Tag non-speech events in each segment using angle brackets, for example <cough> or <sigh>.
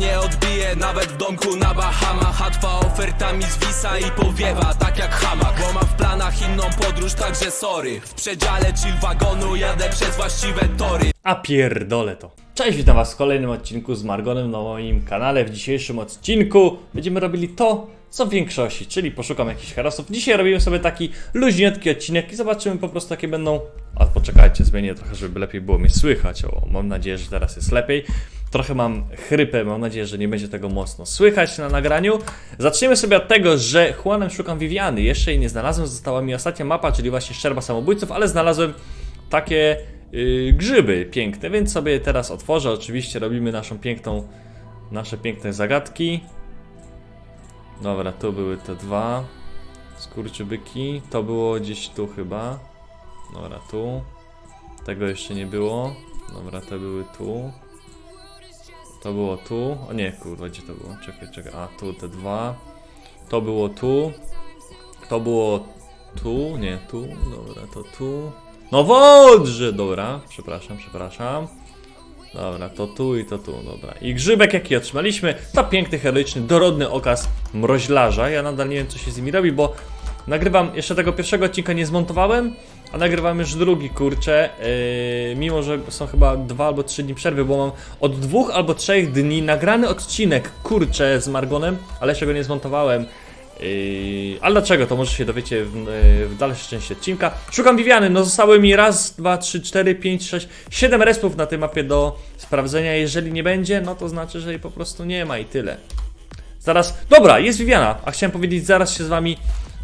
nie odbije Nawet w domku na Bahamach Hatwa ofertami zwisa i powiewa Tak jak hamak Bo mam w planach inną podróż, także sorry W przedziale chill wagonu jadę przez właściwe tory A pierdolę to. Cześć, witam was w kolejnym odcinku z Margonem na moim kanale. W dzisiejszym odcinku będziemy robili to, co w większości, czyli poszukam jakichś herosów. Dzisiaj robimy sobie taki luźniutki odcinek i zobaczymy po prostu jakie będą... A poczekajcie, zmienię trochę, żeby lepiej było mnie słychać. O, mam nadzieję, że teraz jest lepiej. Trochę mam chrypę, mam nadzieję, że nie będzie tego mocno słychać na nagraniu. Zaczniemy sobie od tego, że Juanem szukam Viviany. Jeszcze jej nie znalazłem, została mi ostatnia mapa, czyli właśnie Szczerba Samobójców, ale znalazłem takie yy, grzyby piękne, więc sobie teraz otworzę. Oczywiście robimy naszą piękną, nasze piękne zagadki. Dobra, tu były te dwa skurczybyki. To było gdzieś tu chyba. Dobra, tu. Tego jeszcze nie było. Dobra, te były tu. To było tu. O nie, kurwa, gdzie to było? Czekaj, czekaj. A, tu te dwa. To było tu. To było tu. Nie, tu. Dobra, to tu. No wodrze! Dobra, przepraszam, przepraszam. Dobra, to tu i to tu, dobra. I grzybek jaki otrzymaliśmy, to piękny, heroiczny, dorodny okaz mroźlarza. Ja nadal nie wiem co się z nimi robi, bo nagrywam, jeszcze tego pierwszego odcinka nie zmontowałem, a nagrywam już drugi, kurczę. Yy, mimo, że są chyba dwa albo trzy dni przerwy, bo mam od dwóch albo trzech dni nagrany odcinek, kurczę, z Margonem, ale jeszcze go nie zmontowałem. Yy, ale dlaczego? To może się dowiecie w, yy, w dalszej części odcinka. Szukam Viviany, no zostały mi raz, dwa, trzy, cztery, pięć, sześć, siedem respów na tej mapie do sprawdzenia. Jeżeli nie będzie, no to znaczy, że jej po prostu nie ma i tyle. Zaraz, dobra, jest Viviana, a chciałem powiedzieć, zaraz się z wami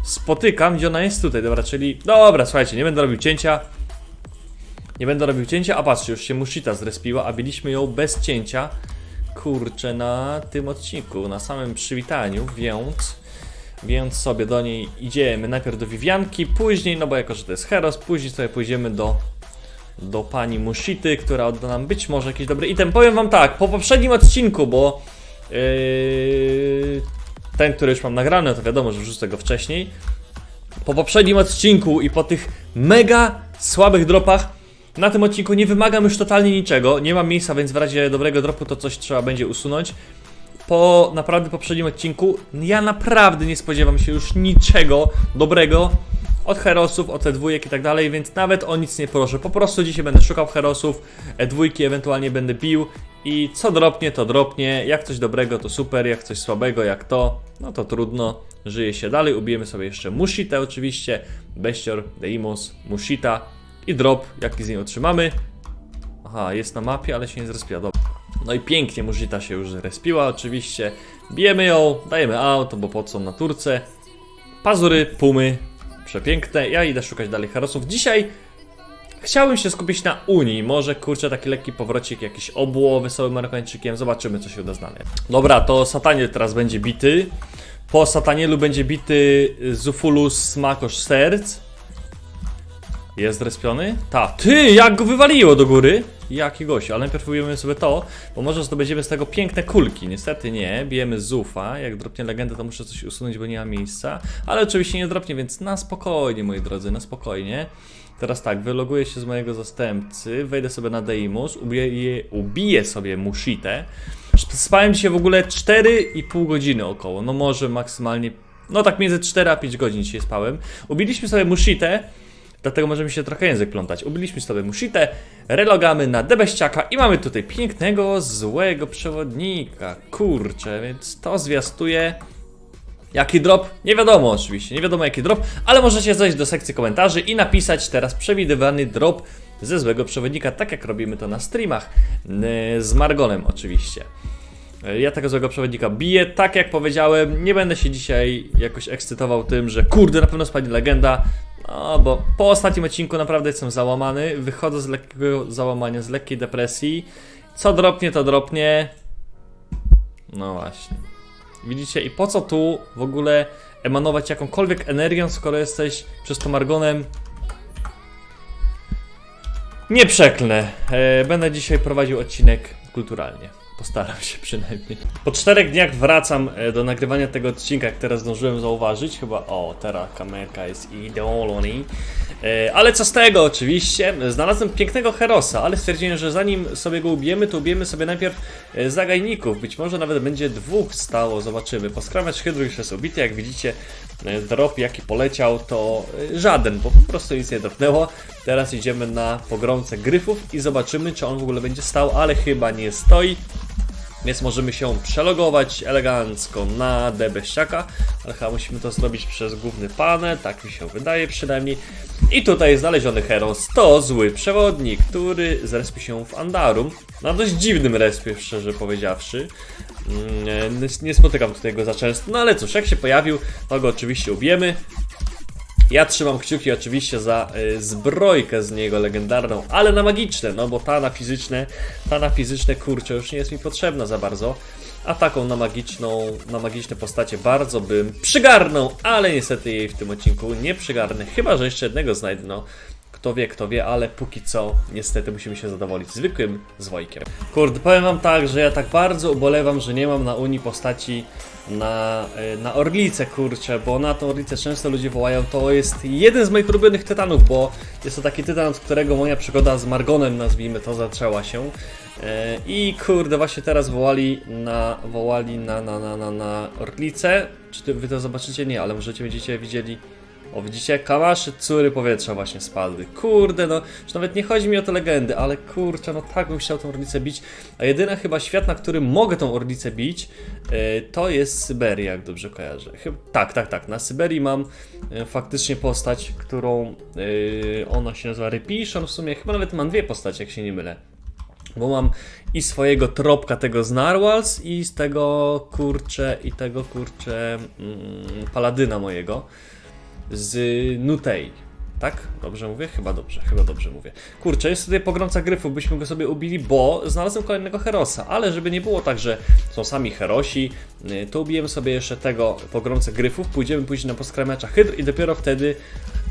spotykam, gdzie ona jest tutaj, dobra, czyli, dobra, słuchajcie, nie będę robił cięcia. Nie będę robił cięcia, a patrzcie, już się Mushita zrespiła, a biliśmy ją bez cięcia. Kurczę, na tym odcinku, na samym przywitaniu, więc... Więc sobie do niej idziemy najpierw do Vivianki, później, no bo jako, że to jest Heros, później sobie pójdziemy do, do pani Mushity, która odda nam być może jakiś dobry item. Powiem wam tak, po poprzednim odcinku, bo yy, ten, który już mam nagrany, to wiadomo, że wrzucę go wcześniej. Po poprzednim odcinku i po tych mega słabych dropach, na tym odcinku nie wymagam już totalnie niczego. Nie mam miejsca, więc w razie dobrego dropu to coś trzeba będzie usunąć po naprawdę poprzednim odcinku ja naprawdę nie spodziewam się już niczego dobrego od herosów, od te dwójek i tak dalej, więc nawet o nic nie proszę. Po prostu dzisiaj będę szukał herosów, e dwójki ewentualnie będę bił i co dropnie, to dropnie. Jak coś dobrego, to super, jak coś słabego, jak to, no to trudno. Żyje się dalej. Ubijemy sobie jeszcze Mushitę oczywiście, Bestior, Deimos, Mushita i drop, jaki z niej otrzymamy. Aha, jest na mapie, ale się nie zrespiła. Dobra. No i pięknie Murzita się już zrespiła oczywiście. Bijemy ją, dajemy auto, bo po co na turce. Pazury, pumy, przepiękne. Ja idę szukać dalej herosów. Dzisiaj chciałbym się skupić na Unii. Może kurczę taki lekki powrocik, jakiś obło wesołym Marokańczykiem. Zobaczymy co się uda znaleźć. Dobra, to Sataniel teraz będzie bity. Po Satanielu będzie bity Zufulus Smakosz Serc. Jest zrespiony? Ta. Ty, jak go wywaliło do góry? Jaki gość, ale najpierw próbujemy sobie to, bo może zdobędziemy z tego piękne kulki. Niestety nie, bijemy Zufa. Jak dropnie legendę, to muszę coś usunąć, bo nie ma miejsca. Ale oczywiście nie dropnie, więc na spokojnie, moi drodzy, na spokojnie. Teraz tak, wyloguję się z mojego zastępcy, wejdę sobie na Deimus, ubiję, ubiję sobie Mushitę. Spałem dzisiaj w ogóle 4,5 godziny około, no może maksymalnie, no tak między 4 a 5 godzin dzisiaj spałem. Ubiliśmy sobie Mushitę, Dlatego może mi się trochę język plątać. Ubiliśmy sobie Mushitę, relogamy na Debeściaka i mamy tutaj pięknego, złego przewodnika. Kurczę, więc to zwiastuje... Jaki drop? Nie wiadomo oczywiście, nie wiadomo jaki drop, ale możecie zejść do sekcji komentarzy i napisać teraz przewidywany drop ze złego przewodnika, tak jak robimy to na streamach, z Margonem oczywiście. Yy, Ja tego złego przewodnika biję, tak jak powiedziałem, nie będę się dzisiaj jakoś ekscytował tym, że kurde, na pewno spadnie legenda, no, bo po ostatnim odcinku naprawdę jestem załamany. Wychodzę z lekkiego załamania, z lekkiej depresji. Co dropnie, to dropnie. No właśnie. Widzicie, i po co tu w ogóle emanować jakąkolwiek energią, skoro jesteś przez to Margonem? Nie przeklnę. E, będę dzisiaj prowadził odcinek kulturalnie. Postaram się przynajmniej. Po czterech dniach wracam e, do nagrywania tego odcinka, jak teraz zdążyłem zauważyć. Chyba, o, teraz kamerka jest idoloni. E, Ale co z tego, oczywiście. Znalazłem pięknego Herosa, ale stwierdziłem, że zanim sobie go ubijemy, to ubijemy sobie najpierw e, zagajników. Być może nawet będzie dwóch stało, zobaczymy. Poskramacz Hydro już jest ubity, jak widzicie. e, Drop jaki poleciał to e, żaden, bo po prostu nic nie dropnęło. Teraz idziemy na pogromcę gryfów i zobaczymy, czy on w ogóle będzie stał, ale chyba nie stoi. Więc możemy się przelogować elegancko na Debeściaka, ale chyba musimy to zrobić przez główny panel, tak mi się wydaje przynajmniej. I tutaj znaleziony Heros to zły przewodnik, który zrespił się w Andarum, na dość dziwnym respie, szczerze powiedziawszy. Mm, Nie, nie spotykam tutaj go za często, no ale cóż, jak się pojawił, to go oczywiście ubijemy. Ja trzymam kciuki oczywiście za y, zbrojkę z niego legendarną, ale na magiczne, no bo ta na fizyczne, ta na fizyczne kurczę już nie jest mi potrzebna za bardzo. A taką na magiczną, na magiczne postacie bardzo bym przygarnął, ale niestety jej w tym odcinku nie przygarnę, chyba że jeszcze jednego znajdę, no. Kto wie, kto wie, ale póki co niestety musimy się zadowolić zwykłym zwojkiem. Kurde, powiem wam tak, że ja tak bardzo ubolewam, że nie mam na Unii postaci na, y, na Orlicę, kurczę, bo na tą Orlicę często ludzie wołają, to jest jeden z moich ulubionych tytanów, bo jest to taki tytan, od którego moja przygoda z Margonem, nazwijmy to, zaczęła się. E, I kurde, właśnie teraz wołali na, wołali na, na, na, na, na Orlicę. Czy wy to zobaczycie? Nie, ale możecie będziecie widzieli o, widzicie? Kamaszy Cury powietrza właśnie spadły. Kurde, no, już nawet nie chodzi mi o te legendy, ale kurczę, no tak bym chciał tą orlicę bić. A jedyna chyba świat, na którym mogę tą orlicę bić, e, to jest Syberia, jak dobrze kojarzę. Chyba, tak, tak, tak. Na Syberii mam e, faktycznie postać, którą e, ona się nazywa Repiszon w sumie. Chyba nawet mam dwie postacie, jak się nie mylę. Bo mam i swojego tropka tego z Narwhals i z tego kurcze i tego kurcze mm, paladyna mojego z Nutei. Tak? Dobrze mówię? Chyba dobrze, chyba dobrze mówię. Kurczę, jest tutaj pogromca gryfów, byśmy go sobie ubili, bo znalazłem kolejnego Herosa, ale żeby nie było tak, że są sami Herosi, y, to ubijemy sobie jeszcze tego pogromcę gryfów, pójdziemy później na poskramiacza Hydr i dopiero wtedy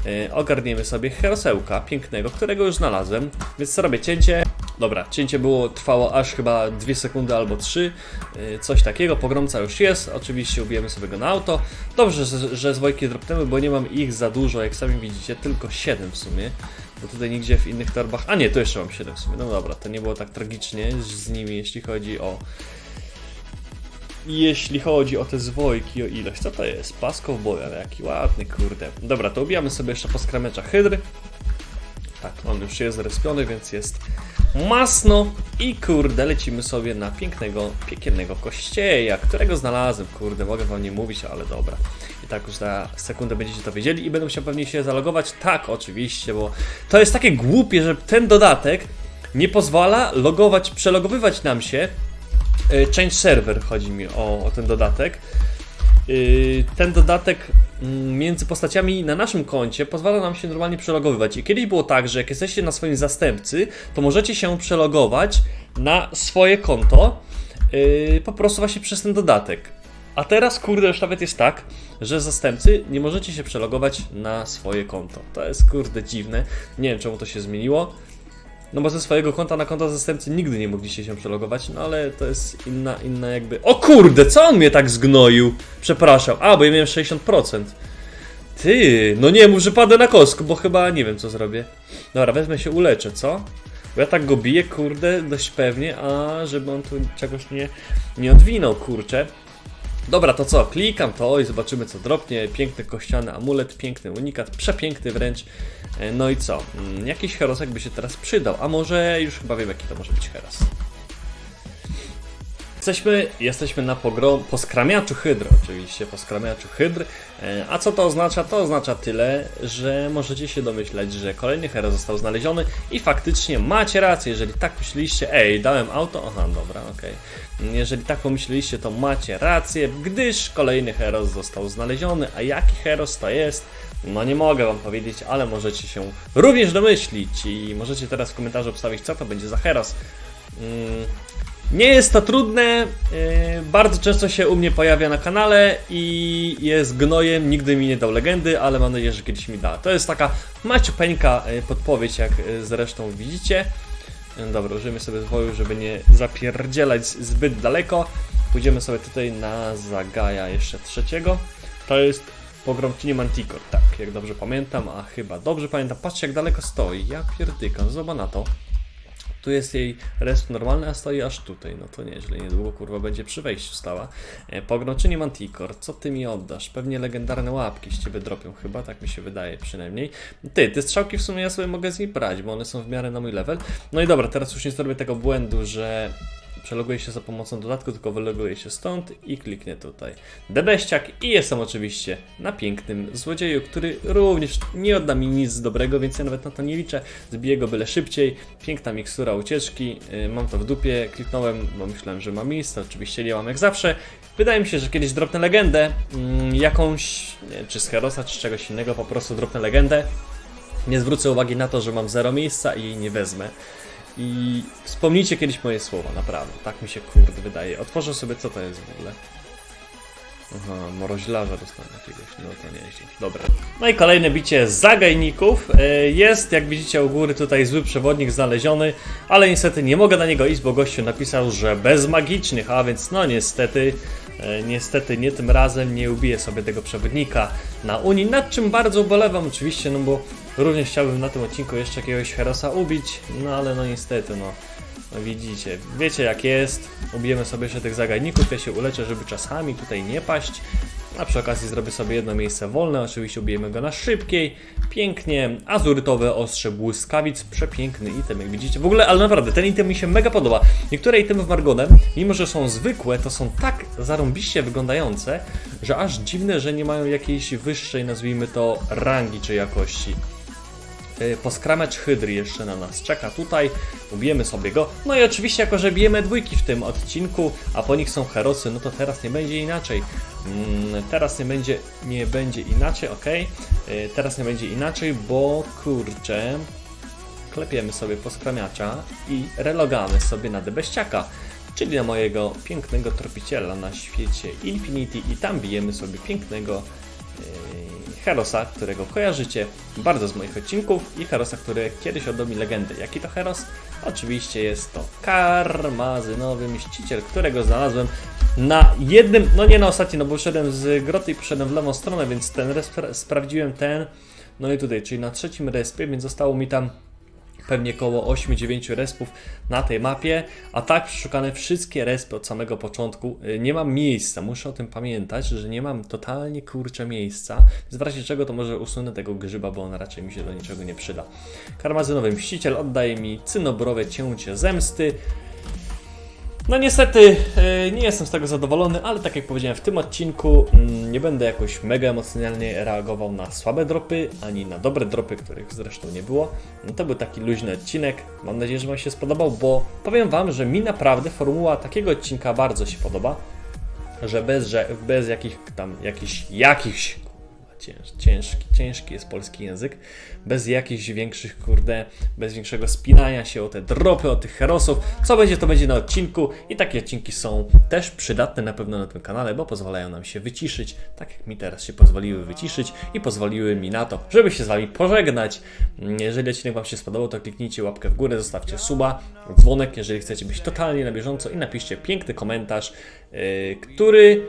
y, ogarniemy sobie Herosełka pięknego, którego już znalazłem, więc robię cięcie. Dobra, cięcie było, trwało aż chyba 2 sekundy albo 3, yy, coś takiego, pogromca już jest, oczywiście ubijemy sobie go na auto. Dobrze, że, że zwojki dropnęły, bo nie mam ich za dużo, jak sami widzicie, tylko 7 w sumie. Bo tutaj nigdzie w innych torbach, a nie, tu jeszcze mam 7 w sumie, no dobra, to nie było tak tragicznie z, nimi, jeśli chodzi o... Jeśli chodzi o te zwojki, o ilość, co to jest? Pas cowboya, jaki ładny, kurde. Dobra, to ubijamy sobie jeszcze po skramecza hydry. Tak, on już jest zrespiony, więc jest masno i kurde, lecimy sobie na pięknego, piekielnego kościeja, którego znalazłem, kurde, mogę wam nie mówić, ale dobra. I tak już za sekundę będziecie to wiedzieli i będę musiał pewnie się zalogować, tak, oczywiście, bo to jest takie głupie, że ten dodatek nie pozwala logować, przelogowywać nam się, y, change server chodzi mi o, o ten dodatek, Yy, ten dodatek między postaciami na naszym koncie pozwala nam się normalnie przelogowywać. I kiedyś było tak, że jak jesteście na swoim zastępcy, to możecie się przelogować na swoje konto yy, po prostu właśnie przez ten dodatek. A teraz, kurde, już nawet jest tak, że zastępcy nie możecie się przelogować na swoje konto. To jest, kurde, dziwne. Nie wiem, czemu to się zmieniło. No bo ze swojego konta na konto zastępcy nigdy nie mogliście się przelogować, no ale to jest inna, inna jakby... O kurde, co on mnie tak zgnoił? Przepraszam. A, bo ja miałem 60%. Ty, no nie mów, że padę na kostku, bo chyba nie wiem co zrobię. Dobra, wezmę się uleczę, co? Bo ja tak go biję, kurde, dość pewnie, a żeby on tu czegoś nie, nie odwinął, kurczę. Dobra, to co? Klikam to i zobaczymy co dropnie. Piękny kościany amulet, piękny unikat, przepiękny wręcz. E, No i co? Mm, Jakiś herosek by się teraz przydał, a może już chyba wiem jaki to może być heros. Jesteśmy, jesteśmy na pogrom, poskramiaczu hydr, oczywiście, poskramiaczu hydr. E, A co to oznacza? To oznacza tyle, że możecie się domyślać, że kolejny hero został znaleziony i faktycznie macie rację, jeżeli tak myśleliście, ej, dałem auto, aha, dobra, okej. Jeżeli tak pomyśleliście, to macie rację, gdyż kolejny heros został znaleziony, a jaki heros to jest? No nie mogę wam powiedzieć, ale możecie się również domyślić i możecie teraz w komentarzu obstawić, co to będzie za heros. Mm, nie jest to trudne, yy, bardzo często się u mnie pojawia na kanale i jest gnojem, nigdy mi nie dał legendy, ale mam nadzieję, że kiedyś mi da. To jest taka maciupeńka yy, podpowiedź, jak yy, zresztą widzicie. E, Dobra, użyjmy sobie zwoju, żeby nie zapierdzielać zbyt daleko. Pójdziemy sobie tutaj na Zagaja jeszcze trzeciego. To jest pogromczyni Manticore, tak, jak dobrze pamiętam, a chyba dobrze pamiętam. Patrzcie jak daleko stoi, ja pierdykam, zobacz na to. Tu jest jej resp normalny, a stoi aż tutaj. No to nieźle, niedługo kurwa będzie przy wejściu stała. E, Pogromczyni Manticore, co ty mi oddasz? Pewnie legendarne łapki z ciebie dropią chyba, tak mi się wydaje przynajmniej. Ty, te strzałki w sumie ja sobie mogę z niej brać, bo one są w miarę na mój level. No i dobra, teraz już nie zrobię tego błędu, że przeloguję się za pomocą dodatku, tylko wyloguję się stąd i kliknę tutaj. Debeściak i jestem oczywiście na pięknym złodzieju, który również nie odda mi nic dobrego, więc ja nawet na to nie liczę. Zbiję go byle szybciej. Piękna mikstura ucieczki. Yy, mam to w dupie. Kliknąłem, bo myślałem, że ma miejsce. Oczywiście nie mam jak zawsze. Wydaje mi się, że kiedyś dropnę legendę. mm, jakąś, czy z Herosa, czy czegoś innego, po prostu dropnę legendę. Nie zwrócę uwagi na to, że mam zero miejsca i jej nie wezmę. I wspomnijcie kiedyś moje słowa, naprawdę. Tak mi się kurde wydaje. Otworzę sobie, co to jest w ogóle. Aha, moroźlarza dostanę jakiegoś, no to nieźle. Dobra. No i kolejne bicie zagajników. E, Jest, jak widzicie u góry tutaj zły przewodnik znaleziony, ale niestety nie mogę na niego iść, bo gościu napisał, że bez magicznych, a więc no niestety, e, niestety nie tym razem nie ubiję sobie tego przewodnika na Unii, nad czym bardzo ubolewam oczywiście, no bo również chciałbym na tym odcinku jeszcze jakiegoś Herosa ubić, no ale no niestety, no. No widzicie, wiecie jak jest. Ubijemy sobie jeszcze tych zagajników, ja się uleczę, żeby czasami tutaj nie paść. A przy okazji zrobię sobie jedno miejsce wolne, oczywiście ubijemy go na szybkiej. Pięknie, azurytowe ostrze błyskawic, przepiękny item, jak widzicie. W ogóle, ale naprawdę, ten item mi się mega podoba. Niektóre itemy w Margonem, mimo że są zwykłe, to są tak zarąbiście wyglądające, że aż dziwne, że nie mają jakiejś wyższej, nazwijmy to, rangi czy jakości. Y, Poskramacz Hydry jeszcze na nas czeka tutaj, ubijemy sobie go. No i oczywiście, jako że bijemy dwójki w tym odcinku, a po nich są herosy, no to teraz nie będzie inaczej. Mm, teraz nie będzie, nie będzie inaczej, ok. Teraz nie będzie inaczej, bo kurczę, klepiemy sobie poskramiacza i relogamy sobie na debeściaka. Czyli na mojego pięknego tropiciela na świecie Infinity i tam bijemy sobie pięknego Herosa, którego kojarzycie bardzo z moich odcinków i Herosa, który kiedyś oddał legendę. Jaki to Heros? Oczywiście jest to karmazynowy mściciel, którego znalazłem na jednym, no nie na ostatnim, no bo szedłem z groty i poszedłem w lewą stronę, więc ten resp sprawdziłem ten, no i tutaj, czyli na trzecim respie, więc zostało mi tam pewnie około 8-9 respów na tej mapie, a tak przeszukane wszystkie respy od samego początku. Y, Nie mam miejsca, muszę o tym pamiętać, że nie mam totalnie kurcze miejsca. Z w razie czego to może usunę tego grzyba, bo on raczej mi się do niczego nie przyda. Karmazynowy mściciel oddaje mi cynobrowe cięcie zemsty. No niestety e, nie jestem z tego zadowolony, ale tak jak powiedziałem w tym odcinku mm, nie będę jakoś mega emocjonalnie reagował na słabe dropy, ani na dobre dropy, których zresztą nie było. No to był taki luźny odcinek, mam nadzieję, że Wam się spodobał, bo powiem Wam, że mi naprawdę formuła takiego odcinka bardzo się podoba, że bez, że bez jakich tam, jakichś, jakichś cięż, ciężki, ciężki jest polski język, bez jakichś większych, kurde, bez większego spinania się o te dropy, o tych herosów. Co będzie, to będzie na odcinku i takie odcinki są też przydatne na pewno na tym kanale, bo pozwalają nam się wyciszyć, tak jak mi teraz się pozwoliły wyciszyć i pozwoliły mi na to, żeby się z Wami pożegnać. Jeżeli odcinek Wam się spodobał, to kliknijcie łapkę w górę, zostawcie suba, dzwonek, jeżeli chcecie być totalnie na bieżąco i napiszcie piękny komentarz, yy, który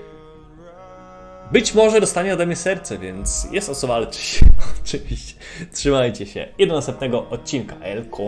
być może dostanie ode mnie serce, więc jest o co walczyć. <laughs> Oczywiście. Trzymajcie się i do następnego odcinka. El Koni.